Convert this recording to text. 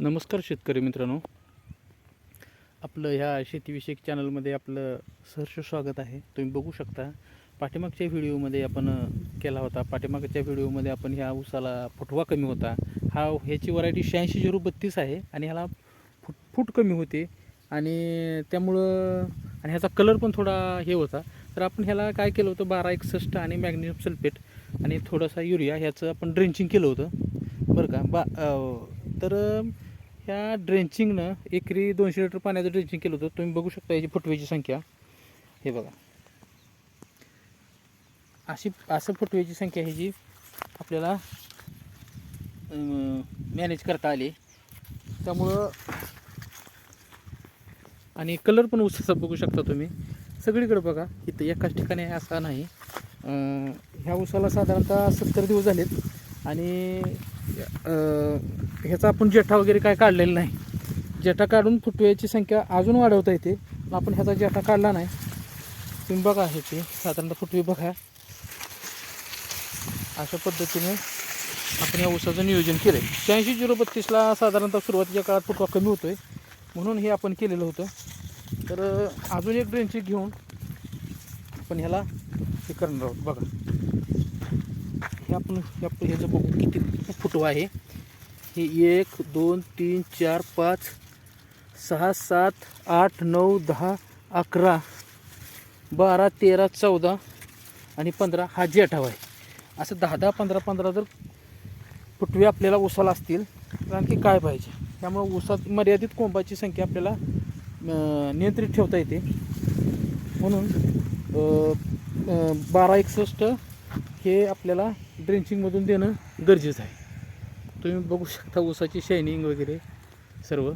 नमस्कार शेतकरी मित्रांनो. आपलं ह्या शेतीविषयक चॅनलमध्ये आपलं सहर्ष स्वागत आहे. तुम्ही बघू शकता पाठीमागच्या व्हिडिओमध्ये आपण केला होता. पाठीमागच्या व्हिडिओमध्ये आपण ह्या ऊसाला फुटवा कमी होता. हा ह्याची व्हरायटी शहाऐंशी झिरो बत्तीस आहे आणि ह्याला फुट फूट कमी होते. आणि त्यामुळं आणि ह्याचा कलर पण थोडा हे होता. तर आपण ह्याला काय केलं होतं बारा एकसष्ट आणि मॅग्नेशियम सल्फेट आणि थोडासा युरिया ह्याचं आपण ड्रेंचिंग केलं होतं. बरं का? बा तर ह्या ड्रेंचिंगनं एकरी दोनशे लिटर पाण्याचं ड्रेंचिंग केलं होतं. तुम्ही बघू शकता याची फुटवेची संख्या. हे बघा. अशी असं फुटवेची संख्या ह्याची आपल्याला मॅनेज करता आली. त्यामुळं आणि कलर पण उसाचा बघू शकता तुम्ही. सगळीकडे बघा इथं एकाच ठिकाणी असा नाही. ह्या उसाला साधारणतः सत्तर दिवस झालेत. आणि ह्याचा आपण जेठा वगैरे काय काढलेला नाही. जेठा काढून फुटव्याची संख्या अजून वाढवता येते. पण आपण ह्याचा जेठा काढला नाही. तुम्ही बघा ते. साधारणतः फुटवी बघा. अशा पद्धतीने आपण या ऊसाचं नियोजन केलं आहे शहाऐंशी झिरो बत्तीसला साधारणतः सुरुवातीच्या काळात फुटवा कमी होतो आहे म्हणून हे आपण केलेलं होतं. तर अजून एक ड्रेनची घेऊन आपण ह्याला हे करणार आहोत. बघा. आपण ह्याचं बघू किती फुटवा आहे. हे एक दोन तीन चार पाच सहा सात आठ नऊ दहा अकरा बारा तेरा चौदा आणि पंधरा हा जेठावा आहे. असं दहा दहा पंधरा पंधरा जर फुटवे आपल्याला उसाला असतील तर आणखी काय पाहिजे? त्यामुळे उसात मर्यादित कोंबाची संख्या आपल्याला नियंत्रित ठेवता येते. म्हणून बारा एकसष्ट हे आपल्याला ड्रेंचिंगमधून देणं गरजेचं आहे. तुम्ही बघू शकता ऊसाची शायनिंग वगैरे सर्व.